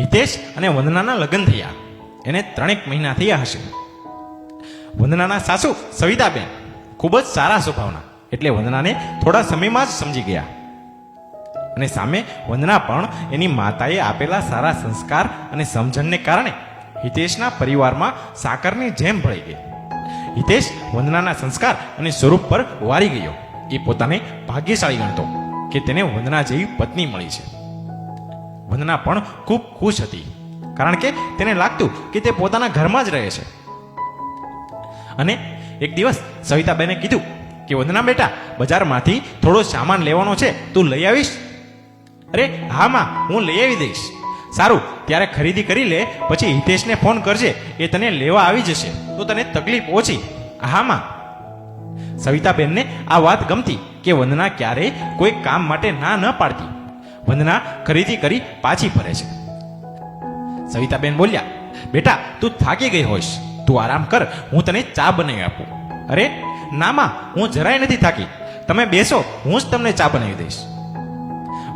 હિતેશ અને વંદનાના લગ્ન થયા. એને ત્રણેક મહિના થયા હશે. વંદનાના સાસુ સવિતાબેન ખૂબ જ સારા સ્વભાવના, એટલે વંદનાને થોડા સમયમાં જ સમજી ગયા. અને સામે વંદના પણ એની માતાએ આપેલા સારા સંસ્કાર અને સમજણને કારણે હિતેશના પરિવારમાં સાકરની જેમ ભળી ગઈ. હિતેશ વંદનાના સંસ્કાર અને સ્વરૂપ પર વારી ગયો. એ પોતાને ભાગ્યશાળી ગણતો કે તેને વંદના જેવી પત્ની મળી છે. વંદના પણ ખૂબ ખુશ હતી. કારણ કે તેને લાગતું કે તે પોતાના ઘરમાં જ રહે છે. અને એક દિવસ સવિતાબેને કીધું કે, વંદના બેટા, બજારમાંથી થોડો સામાન લેવાનો છે, તું લઈ આવીશ? અરે, હા, માં, હું લઈ આવી દઈશ. સારું, ત્યારે ખરીદી કરી લે, પછી હિતેશને ફોન કરજે, એ તને લેવા આવી જશે, તો તને તકલીફ ઓછી. હા, માં. સવિતાબેનને આ વાત ગમતી કે વંદના ક્યારેય કોઈ કામ માટે ના ન પાડતી. વંદના ખરીદી કરી પાછી ફરે છે. સવિતાબેન બોલ્યા, બેટા, તું થાકી ગઈ હોઈશ. તું આરામ કર, હું તને ચા બનાવી આપું. અરે નામાં હું જરાય નથી થાકી. તમે બેસો, હું જ તમને ચા બનાવી દઈશ.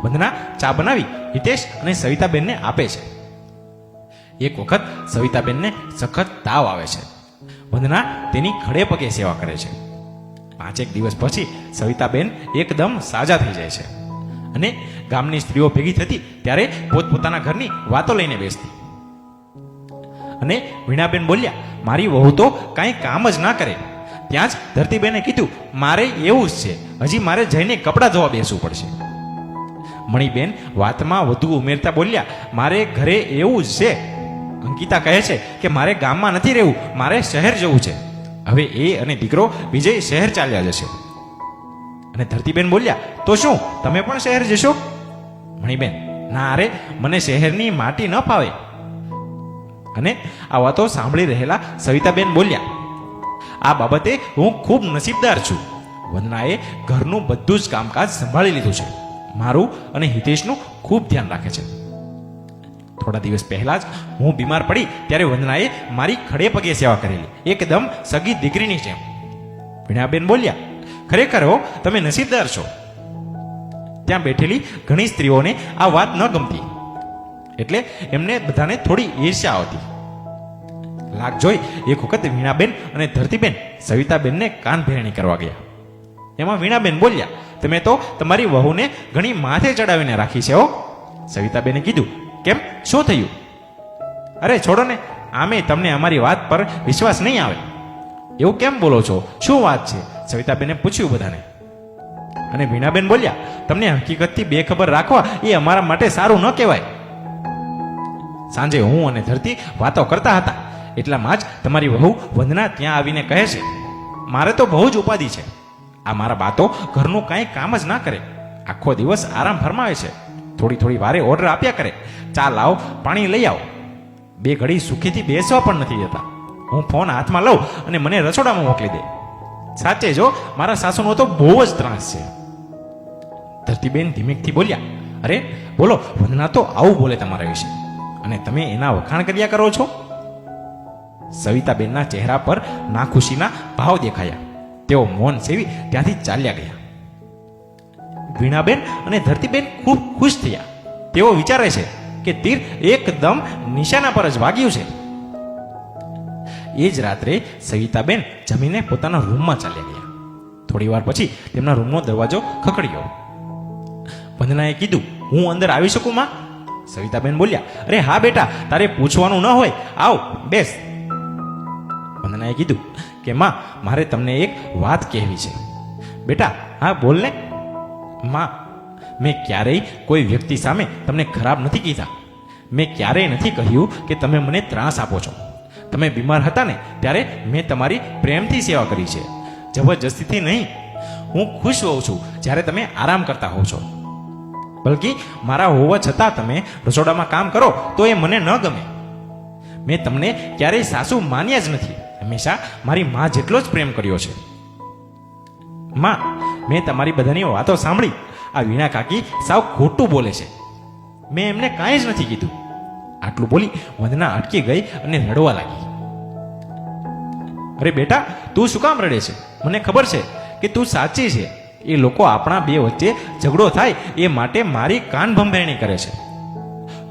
વંદના ચા બનાવી હિતેશ અને સવિતાબેનને આપે છે. એક વખત સવિતાબેનને સખત તાવ આવે છે. વંદના તેની ખડે પગે સેવા કરે છે. પાંચેક દિવસ પછી સવિતાબેન એકદમ સાજા થઈ જાય છે. અને ગામની સ્ત્રીઓ ભેગી થતી ત્યારે પોતપોતાના ઘરની વાતો લઈને બેસતી. અને વીણાબેન બોલ્યા, મારી વહુ તો કાંઈ કામ જ ના કરે. ત્યાં જ ધરતીબેને કીધું, મારે એવું જ છે. હજી મારે જઈને કપડાં ધોવા બેસવું પડશે. મણીબેન વાતમાં વધુ ઉમેરતા બોલ્યા, મારે ઘરે એવું જ છે. અંકિતા કહે છે કે, મારે ગામમાં નથી રહેવું, મારે શહેર જવું છે. હવે એ અને દીકરો વિજય શહેર ચાલ્યા જશે. અને ધરતીબેન બોલ્યા, તો શું, તમે પણ શહેર જશો? મણીબેન, ના અરે મને શહેરની માટી ન ફાવે. અને આ વાતો સાંભળી રહેલા સવિતાબેન બોલ્યા, આ બાબતે હું ખૂબ નસીબદાર છું. વંદનાએ ઘરનું બધું જ કામકાજ સંભાળી લીધું છે. મારું અને હિતેશનું ખૂબ ધ્યાન રાખે છે. થોડા દિવસ પહેલા જ હું બીમાર પડી, ત્યારે વંદનાએ મારી ખડે પગે સેવા કરેલી, એકદમ સગી દીકરીની જેમ. વીણાબેન બોલ્યા ખરેખર હો, તમે નસીબદાર છો. ત્યાં બેઠેલી ઘણી સ્ત્રીઓને આ વાત ન ગમતી. એટલે એમને બધાને થોડી ઈર્ષ્યા આવતી. લાગ જોઈ એક વખત વીણાબેન અને ધરતીબેન સવિતાબેનને કાન ભેરણી કરવા ગયા. એમાં વીણાબેન બોલ્યા, તમે તો તમારી વહુને ઘણી માથે ચડાવીને રાખી છે હો. સવિતાબેને કીધું, કેમ? શું થયું? અરે છોડો ને, આમે તમને અમારી વાત પર વિશ્વાસ નહીં આવે. એવું કેમ બોલો છો? શું વાત છે? સવિતાબેને પૂછ્યું બધાને. અને વીણાબેન બોલ્યા, તમને હકીકતથી બેખબર રાખવા એ અમારા માટે સારું ન કહેવાય. સાંજે હું અને ધરતી વાતો કરતા હતા. એટલામાં જ તમારી વહુ વંદના ત્યાં આવીને કહે છે, મારે તો બહુ જ ઉપાધિ છે. આ મારા બાતો ઘરનું કાંઈ કામ જ ના કરે. આખો દિવસ આરામ ફરમાવે છે. થોડી થોડી વારે ઓર્ડર આપ્યા કરે. ચા લાવ, પાણી લઈ આવો. બે ઘડી સુખીથી બેસવા પણ નથી જતા હું ફોન હાથમાં લઉં અને મને રસોડામાં મોકલી દે. સાચે જો, મારા સાસુનો તો બહુ જ ત્રાસ છે. ધરતીબેન ધીમેકથી બોલ્યા, અરે, બોલો, વંદના તો આવું બોલે તમારા વિશે. અને તમે એના વખાણ કર્યા કરો છો? સવિતાબેનના ચહેરા પર નાખુશીના ભાવ દેખાયા. તેઓ મૌન સેવી ત્યાંથી ચાલ્યા ગયા. વીણાબેન અને ધરતીબેન ખૂબ ખુશ થયા. તેઓ વિચારે છે કે તીર એકદમ નિશાના પર જ વાગ્યું છે. એ જ રાત્રે સવિતાબેન જમીને પોતાના રૂમમાં ચાલ્યા ગયા. થોડી વાર પછી તેમના રૂમનો દરવાજો ખખડ્યો. વંદનાએ કીધું, હું અંદર આવી શકું માં? સવિતાબેન બોલ્યા, અરે હા બેટા, તારે પૂછવાનું ન હોય. આવ, બેસ. વંદનાએ કીધું, કે માં, મારે તમને એક વાત કહેવી છે. બેટા, હા, બોલ ને. માં, મેં ક્યારેય કોઈ વ્યક્તિ સામે તમને ખરાબ નથી કીધા. મેં ક્યારેય નથી કહ્યું કે તમે મને ત્રાસ આપો છો. તમે બીમાર હતા ને, ત્યારે મેં તમારી પ્રેમથી સેવા કરી છે. જબરજસ્તીથી નહીં, હું ખુશ હોઉં છું જ્યારે તમે આરામ કરતા હોવ છો. બલકી, મારા હોવા છતાં તમે રસોડામાં કામ કરો તો એ મને ન ગમે. મેં તમને ક્યારેય સાસુ માન્યા જ નથી. હંમેશા મારી મા જેટલો જ પ્રેમ કર્યો છે. માં, મેં તમારી બધાની વાતો સાંભળી. આ વીણા કાકી સાવ ખોટું બોલે છે. મેં એમને કાંઈ જ નથી કીધું. આટલું બોલી વંદના અટકી ગઈ અને રડવા લાગી. અરે બેટા, તું શું કામ રડે છે? મને ખબર છે કે તું સાચી છે. એ લોકો આપણા બે વચ્ચે ઝઘડો થાય એ માટે મારી કાન ભંભેરણી કરે છે.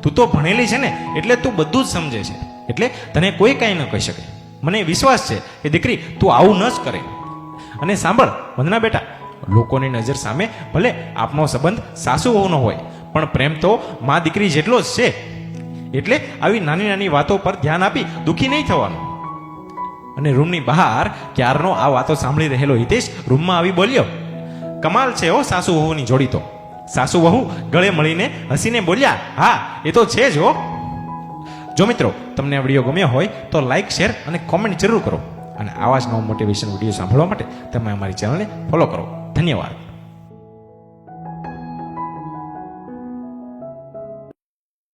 તું તો ભણેલી છે ને, એટલે તું બધું જ સમજે છે. એટલે તને કોઈ કાંઈ ન કહી શકે. મને વિશ્વાસ છે કે દીકરી, તું આવું ન જ કરે. અને સાંભળ, વંદના બેટા, લોકોની નજર સામે ભલે આપનો સંબંધ સાસુ વહુનો હોય, પણ પ્રેમ તો મા દીકરી જેટલો જ છે. એટલે આવી નાની નાની વાતો પર ધ્યાન આપી દુઃખી નહીં થવાનું. અને રૂમની બહાર ક્યારનો આ વાતો સાંભળી રહેલો હિતેશ રૂમમાં આવી બોલ્યો, કમાલ છે હો સાસુ વહુની જોડી તો. સાસુ વહુ ગળે મળીને હસીને બોલ્યા, હા, એ તો છે જ હો. જો મિત્રો, તમને આ વીડિયો ગમ્યો હોય તો લાઇક શેર અને કોમેન્ટ જરૂર કરો. અને આવા જ નવો મોટિવેશન વીડિયો સાંભળવા માટે તમે અમારી ચેનલને ફોલો કરો. ધન્યવાદ.